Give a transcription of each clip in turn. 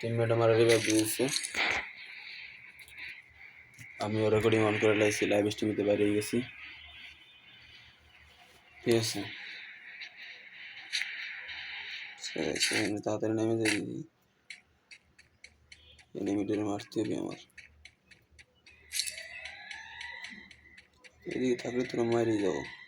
Teammate আমার revive দিয়েছে। আমি রেকর্ডিং অন করে লাইছি লাইভ স্ট্রিমিতে বাইরে গেছি। ঠিক আছে। সে- তাড়াতাড়ি নেমে যাই দিদি মারতে হবে আমার। এদিকে থাকলে তোরা মারিয়ে যাব।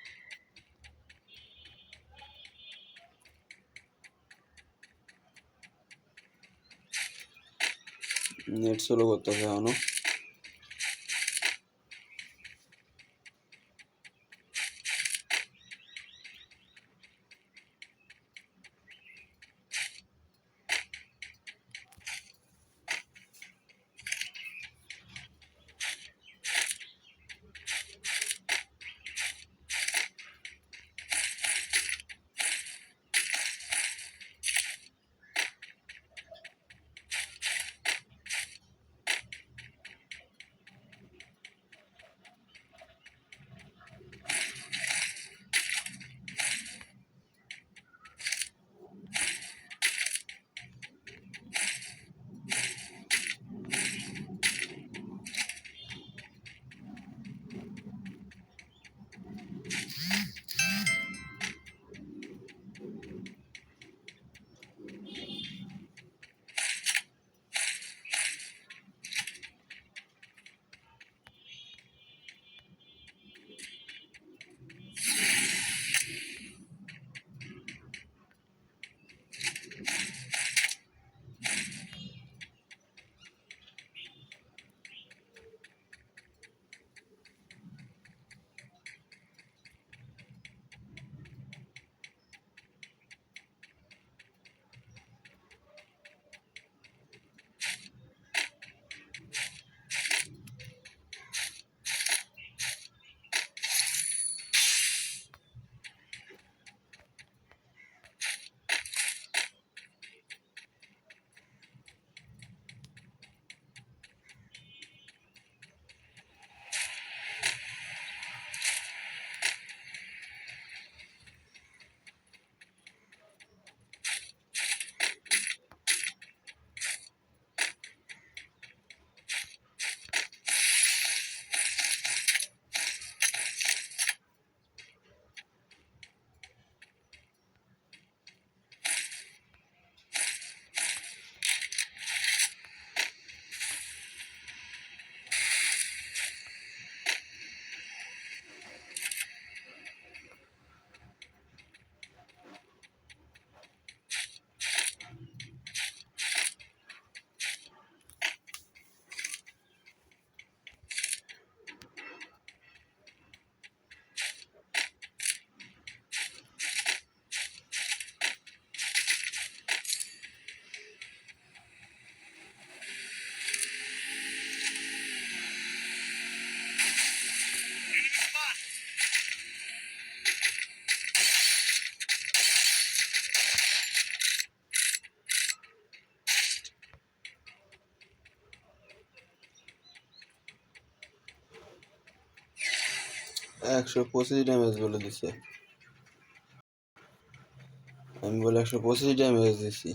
নেট সোলো করতেছে এখনও একশো পঁচিশ ড্যামেজ বলে দিছে। আমি বলে একশো পঁচিশ ড্যামেজ দিছি।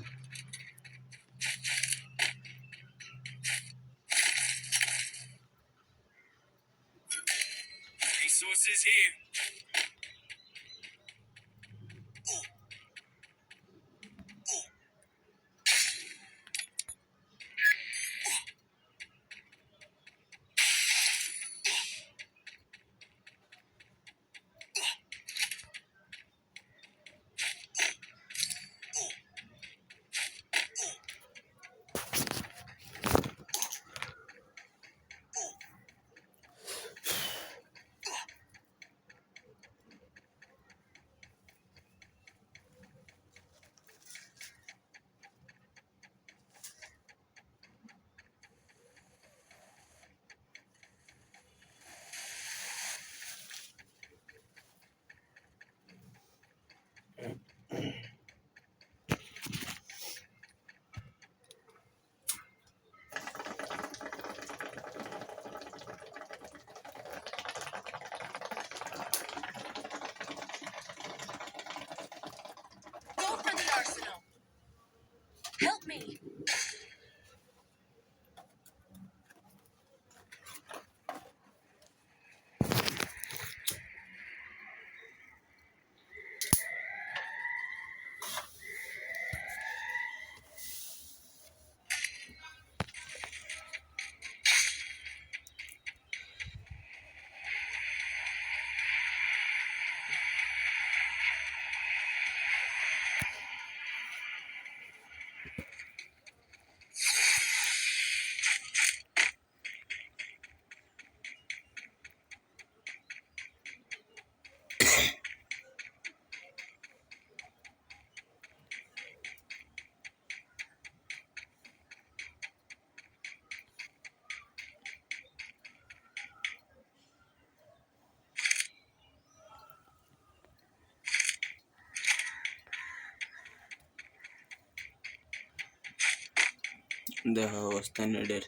দেখা অবস্থা নেটের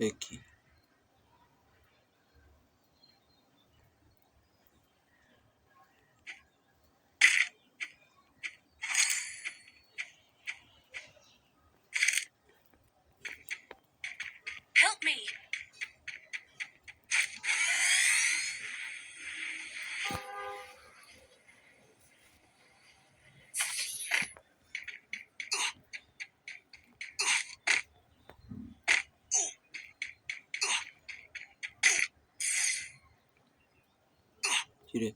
দেখি Help me! কিরে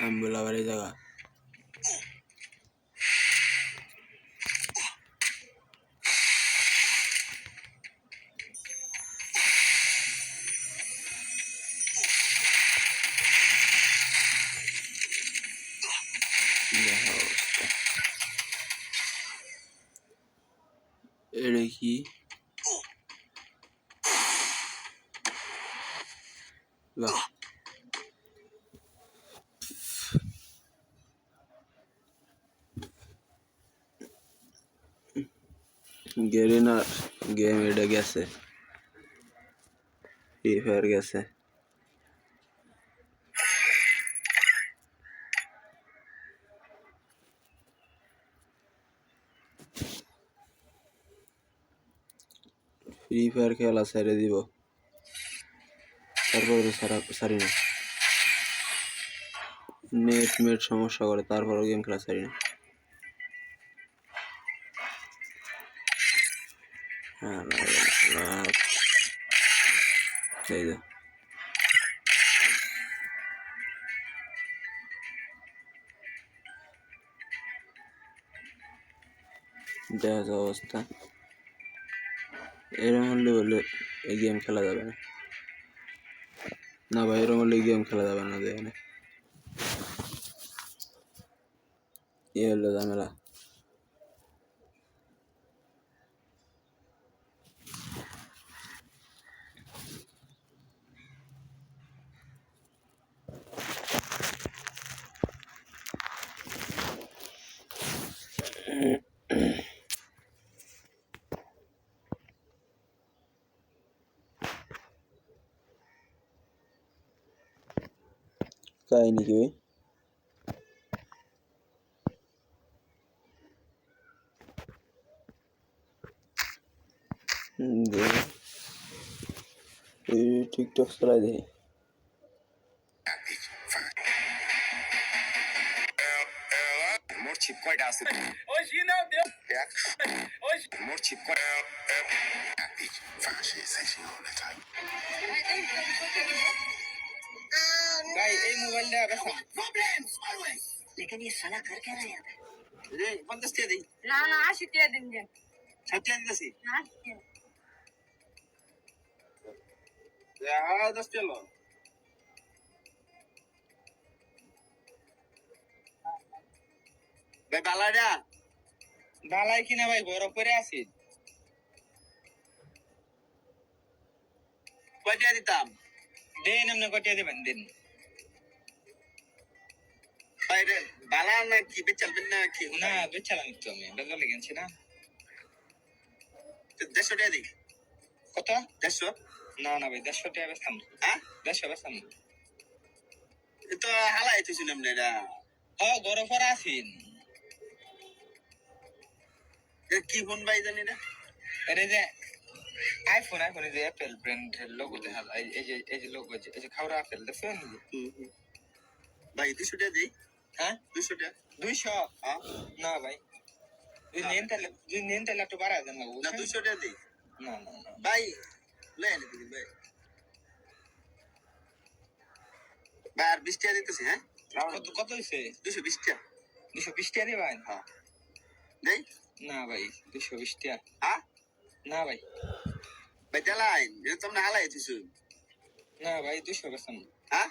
আমি বলে আবার এই জায়গা দেখা অবস্থা এটা কি বাহ গেরিনার গেম এটা গেছে। ফ্রি ফায়ার গেছে। ফ্রি ফায়ার খেলা ছেড়ে দিব। তারপরে সারা সারি না। নেট মেট সমস্যা করে, তারপরেও গেম খেলা সারি না। দেখা অবস্থা। এরম হলে বলে এই গেম খেলা যাবে না। না ভাই, এরম হলে গেম খেলা যাবে না, দেখে এ হলো ঝামেলা। কাহিনী কি ভাই? টিকটক চালাই দেখি মোর ছিপ কয়টা আছে? এক মোর ছিপ কয়টা साला कर क्या रहा है यहाँ पे? রে পঞ্চাশ টাকা দিই না না আশি টাকা দিন দিন ষাট টাকা দিতেছি না আশি টাকা। হ্যাঁ দশ টাকা লো। ভাই বালাডা বালাই কিনা ভাই বরফ করে আছি কয় টাকা দিতাম দিন আপনি কটিয়া দেবেন দিন ভাই রে বালা না কি বেচালবেন না কি না বেচালাম তো আমি বেজালে গেছি না দেড়শো টাকা দিই কত দেড়শো না না ভাই দেড়শো টাকা বেচতাম হ্যাঁ দেড়শো বেচতাম তো হালাই তুই শুনাম না এটা হ বরফ করে আছেন কি ফোন ভাই জানি না এটা যে আইফোন আইফোন এই যে অ্যাপেল ব্র্যান্ডের লোগো দেখা এই যে এই যে লোগো এই যে খাওয়া আপেল দেখছেন। ভাই দুশো টাকা দিই হ্যাঁ? দুশো টাকা দুইশো না ভাই। যদি নেন তাহলে যদি নেন তাহলে একটু বাড়ায় দেন না দুশো টাকা দিই। না না না। ভাই লেন দিদি ভাই। ভাই আর বিশ টাকা দিতেছি হ্যাঁ? কত কত হয়েছে দুশো বিশ টাকা। দুশো বিশ টাকা দেবেন? হ্যাঁ। দেই? না ভাই দুশো বিশ টাকা। হ্যাঁ? না ভাই। ভাই দেলাইন। এটা তো হালাই তুই না ভাই দুশো বেসন হ্যাঁ?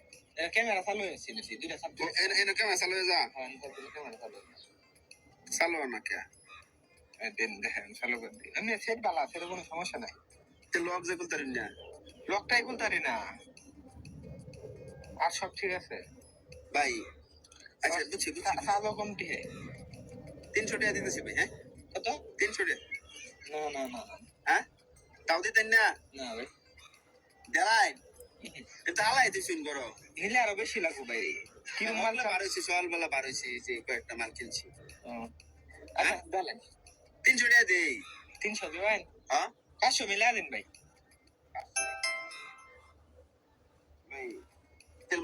ক্যামেরা চালু হয়েছে দুইটা এনে কেমন চালু হয়ে যা ক্যামেরা চালু চালু না কে দেন দেখেন চালু করে দিই এমনি সেট বালা সেটা কোনো সমস্যা নাই লক যে খুলতে পারেন না লকটাই খুলতারি না আর সব ঠিক আছে ভাই আচ্ছা বুঝছি বুঝছি সাদা কমটি হে তিনশো টাকা দিতেছি ভাই হ্যাঁ কত তিনশো টাকা না না না হ্যাঁ তাও দিতেন না না ভাই দেলাই এটা আলাই তুই শুন করো নিলে আরও বেশি লাগবে ভাই। কিরম মাল মাল বার হয়েছে সকালবেলা বার হয়েছে যে কয়েকটা মাল কিনছি। আচ্ছা বলেন। তিনশো টাকা দেই। তিনশো দেবেন? হ্যাঁ? পাঁচশো মিলা দিন ভাই।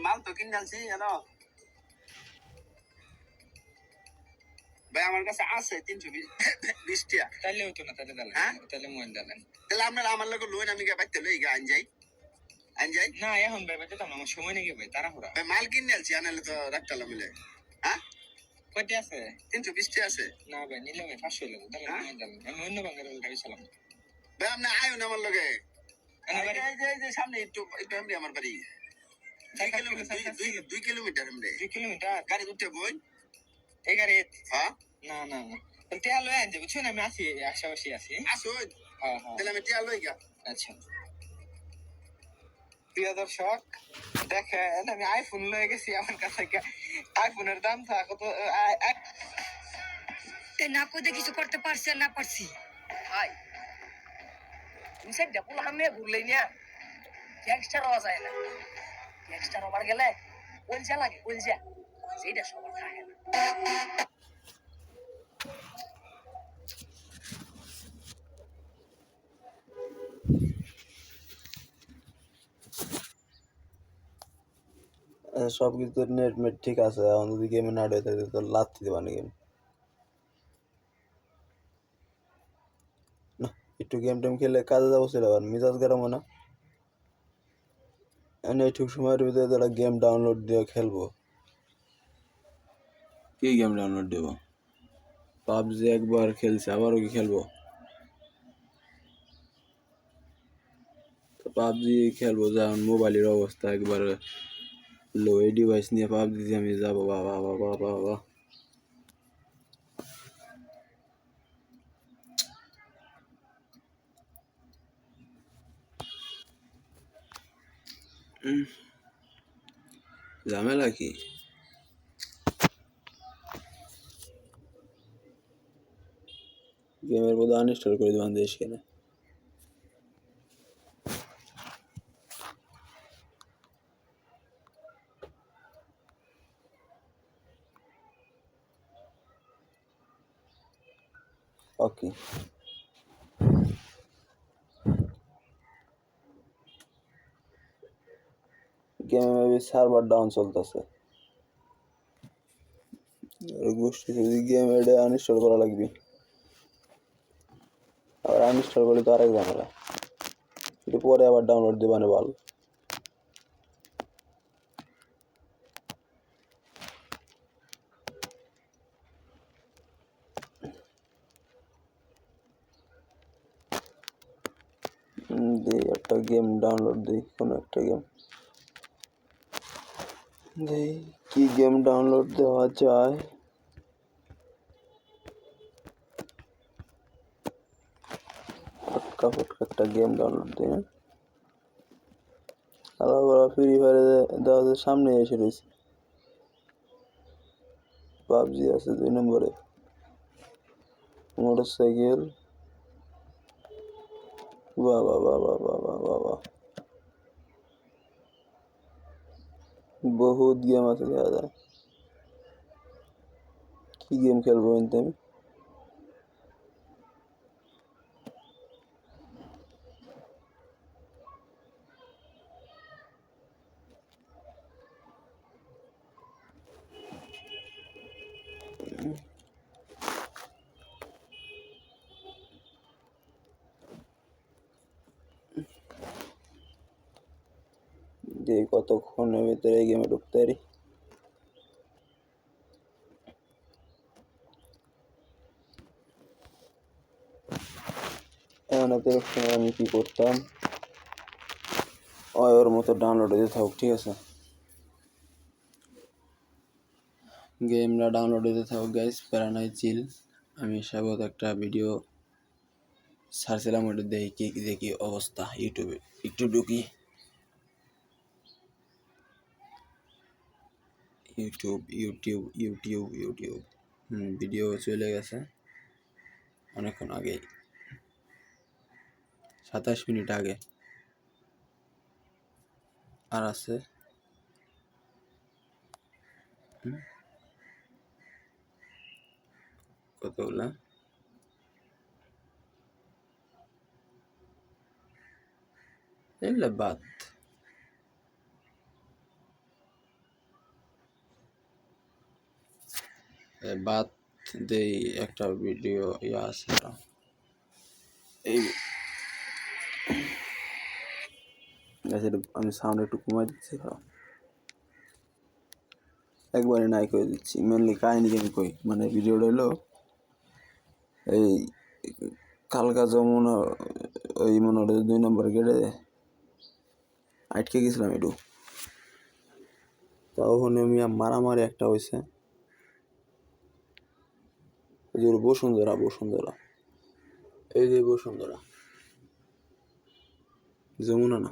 মাল তো কিনে আনছি জানো? ভাই আমার কাছে আছে তিনশো বিশ টাকা। তাহলে হতো না তাহলে দালেন হ্যাঁ? তাহলে দালেন তাহলে আপনার আমার লোক লোন আমি গা বাইতে লই গা আন যাই। আন যাই না এখন ভাই তো আমার সময় নেই ভাই তাড়াহুড়া। ভাই মাল কিনে আনছি আনালে তো রাখতাম মিলে হ্যাঁ? কয়টি আছে? তিনশো বিশ আছে। না ভাই নিলে ভাই পাঁচশো লাগবে তাহলে হ্যাঁ? আমি অন্য বাঙ্গার গাড়ি চালাম ভাই আপনি আয়ুন আমার লগে? আমার এই যে- সামনে একটু একটু এমনি আমার বাড়ি। দুই কিলোমিটার এমনি। দুই কিলোমিটার? গাড়ি উঠে বই এই গাড়ি? হ্যাঁ? না না না। টেয়া লয়ে আনছে বুঝছেন আমি আছি আশেপাশে আছি। আসো হ্যাঁ হ্যাঁ। তাহলে আমি টিয়া লই গা আচ্ছা। প্রিয় দর্শক দেখেন আমি আইফোন লয়ে গেছি আমার কাছে আইফোনের দাম আ- তে না কোদে কিছু করতে পারছে না পারছি? ভাই তুমি সে ডেপুল হামে ঘুরলেই না। গ্যাংস্টার হওয়া যায় না। গ্যাংস্টার হবার গেলে কলজা লাগে কলজা। সেইটা সবার থাকে না। সব কিছু নেট মেট ঠিক আছে, এখন যদি গেমে না হয়ে থাকে তো লাথি দেবা না গেম একটু গেম টেম খেলে কাজে যাব সেটা আবার, মিজাজ গরম না। আমি এইটুকু সময়ের ভিতরে তোরা গেম ডাউনলোড দিয়ে খেলব। কি গেম ডাউনলোড দেবো? পাবজি একবার খেলছে, আবারও কি খেলব? পাবজি খেলব যেমন মোবাইলের অবস্থা, একবার लो ए डिवाइस नहीं आप दीजिए हमीजा वाह वाह वाह वाह वाह वाह। वा, की गेमर को दान इंस्टॉल कर देश के ना। গেমে মেবি সার্ভার ডাউন চলতেছে। গোষ্ঠী যদি গেম এটা আনইনস্টল করা লাগবে। আবার আনইনস্টল করলে তো আরেক ঝামেলা। একটু পরে আবার ডাউনলোড দেবানে ভালো দিই একটা গেম ডাউনলোড দিই, কোনো একটা গেম দিই কি গেম ডাউনলোড দেওয়া যায়? ফটকা ফটকা একটা গেম ডাউনলোড দিই হ্যাঁ আবার ফ্রি ফায়ারে দেওয়া সামনে এসে রয়েছে। পাবজি আছে দুই নম্বরে। মোটর সাইকেল বাহ বাহ বাহ বাহ বাহ বাহ বাহ। বহুত গেম আছে দেখা যায় কী গেম খেলব কিন্তু আমি? দিয়ে কতক্ষণের ভিতরে গেমে ঢুকতে পারি? সময় আমি কি করতাম? ওর মতো ডাউনলোড হয়ে থাকুক, ঠিক আছে? গেমটা ডাউনলোড হতে থাকুক গাইস প্যারানাই চিল আমি স্বাগত একটা ভিডিও সার্চলাম ওটা দেখি দেখি অবস্থা ইউটিউবে একটু ঢুকি। YouTube YouTube YouTube YouTube video চলে গেছে। অনেকক্ষণ আগেই সাতাশ মিনিট আগে। আর আছে। কতগুলা? এলে বাদ এ বাদ দেই একটা ভিডিও ইয়া আছে। এই আমি সাউন্ড একটু কমাই দিচ্ছি একবারে নাই করে দিচ্ছি মেনলি কাহিনি আমি কই মানে ভিডিওটা হলো এই কালকা যমুনা ওই মনে হলো দুই নম্বর গেটে আটকে গেছিলাম একটু। তা ওখানে আমি মারামারি একটা হয়েছে যে বসুন্ধরা বসুন্ধরা এই যে বসুন্ধরা যমুনা না।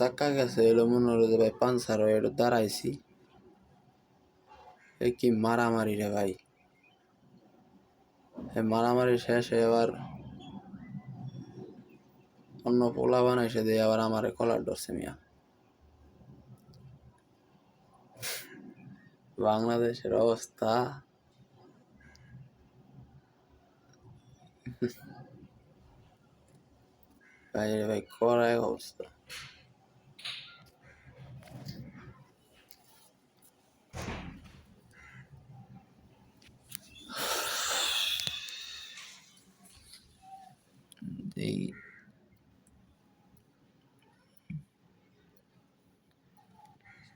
চাক্কা গেছে, এলো মনে হলো যে ভাই পাঞ্চার হয়ে একটু দাঁড়াইছি। এ কি মারামারি রে ভাই। এই মারামারি শেষে এবার অন্য পোলা বানাইছে দিয়ে আবার আমার কলার ধরছে মিয়া। বাংলাদেশের অবস্থা? ভাই ভাই করাই অবস্থা।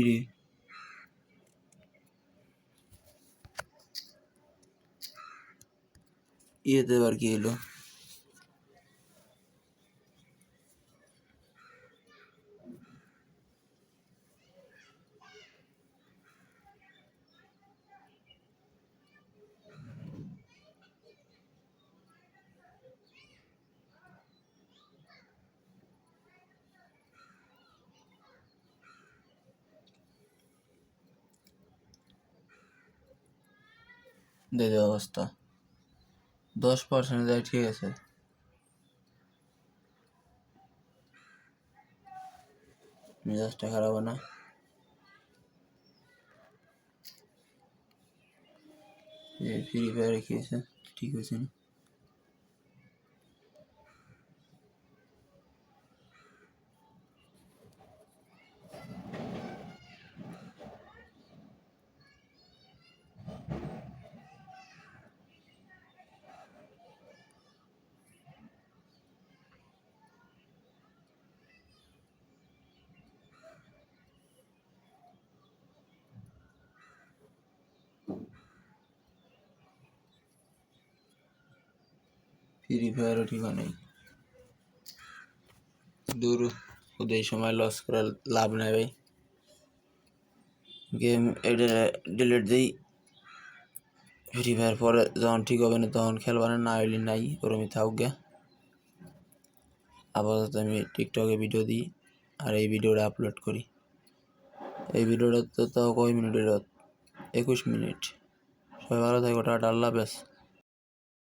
কি ইয়েতে এবার কি এলো? দে দে অবস্থা। দশ পার্সেন্ট দেয়, ঠিক আছে। মেজাজটা খারাপ না। ফ্রি ফায়ার খেয়েছে, ঠিক আছে না। ফ্রি ফায়ারও ঠিকা নেই দূর ওদের সময় লস করার লাভ নেই ভাই। গেম এটা ডিলিট দিই। ফ্রি ফায়ার পরে যখন ঠিক হবে না তখন খেলবা না না হইলে নাই, ওরমই থাকুক গে। আপাতত আমি টিকটকে ভিডিও দিই আর এই ভিডিওটা আপলোড করি। এই ভিডিওটা তো তাও কয় মিনিটের একুশ মিনিট। সবাই ভালো থাকো, টাটা, আল্লাহ হাফেজ।